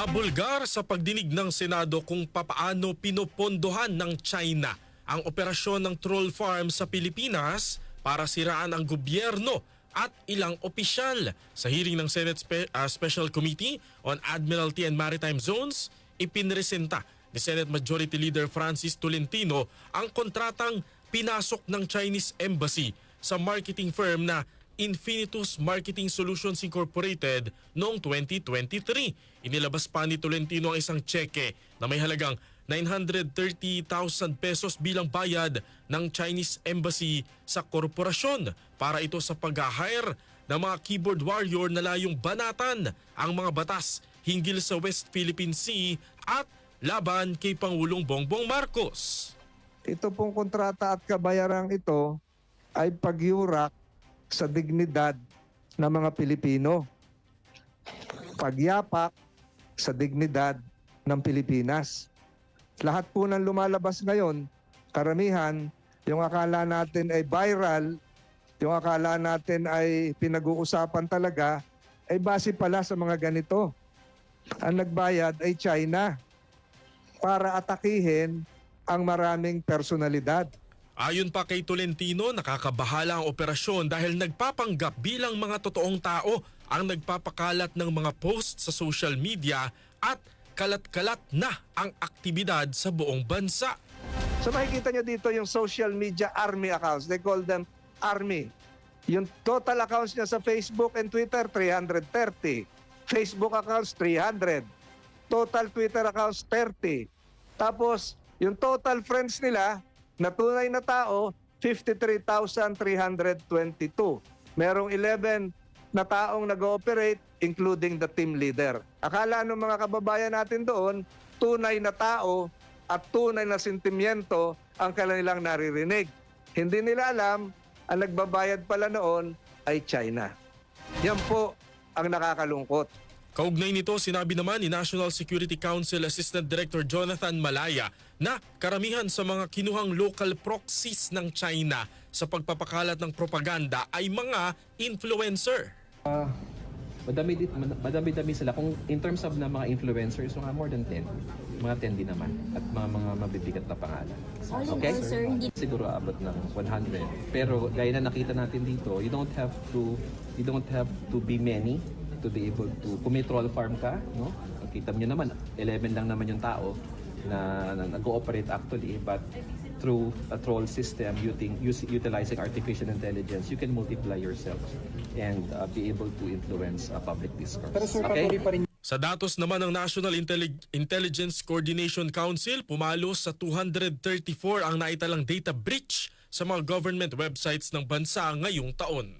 Nabulgar sa pagdinig ng Senado kung papaano pinopondohan ng China ang operasyon ng troll farm sa Pilipinas para siraan ang gobyerno at ilang opisyal. Sa hearing ng Senate Spe- ah, Special Committee on Admiralty and Maritime Zones, ipinresenta ni Senate Majority Leader Francis Tolentino ang kontratang pinasok ng Chinese Embassy sa marketing firm na Infinitus Marketing Solutions Incorporated noong 2023. Inilabas pa ni Tolentino ang isang tseke na may halagang 930,000 pesos bilang bayad ng Chinese Embassy sa korporasyon para ito sa pag-hire ng mga keyboard warrior na layong banatan ang mga batas hinggil sa West Philippine Sea at laban kay Pangulong Bongbong Marcos. Ito pong kontrata at kabayarang ito ay pagyurak sa dignidad ng mga Pilipino. Pagyapak sa dignidad ng Pilipinas. Lahat po ng lumalabas ngayon, karamihan, yung akala natin ay viral, yung akala natin ay pinag-uusapan talaga, ay base pala sa mga ganito. Ang nagbayad ay China para atakihin ang maraming personalidad. Ayon pa kay Tolentino, nakakabahala ang operasyon dahil nagpapanggap bilang mga totoong tao ang nagpapakalat ng mga post sa social media at kalat-kalat na ang aktibidad sa buong bansa. So makikita nyo dito yung social media army accounts. They call them army. Yung total accounts niya sa Facebook and Twitter, 330. Facebook accounts, 300. Total Twitter accounts, 30. Tapos, yung total friends nila, na tunay na tao, 53,322. Merong 11 na taong nag-ooperate, including the team leader. Akala ng mga kababayan natin doon, tunay na tao at tunay na sentimiento ang kanilang naririnig. Hindi nila alam, ang nagbabayad pala noon ay China. Yan po ang nakakalungkot. Kaugnay nito, sinabi naman ni National Security Council Assistant Director Jonathan Malaya na karamihan sa mga kinuhang local proxies ng China sa pagpapakalat ng propaganda ay mga influencer. Ah, madami dit madami-dami sila. Kung in terms of na mga influencers mga more than 10 mga 10 din naman. At mga mga mabibigat na pangalan. Okay? sir, hindi- siguro abot ng 100 pero gaya na nakita natin dito you don't have to you don't have to be many to be able to kung may troll farm ka no? Kita niyo naman 11 lang naman yung tao na, na nag-ooperate actually but through a troll system using us- utilizing artificial intelligence you can multiply yourself and uh, be able to influence a public discourse. Pero sir, okay? pa rin Sa datos naman ng National Intellig- Intelligence Coordination Council, pumalo sa 234 ang naitalang data breach sa mga government websites ng bansa ngayong taon.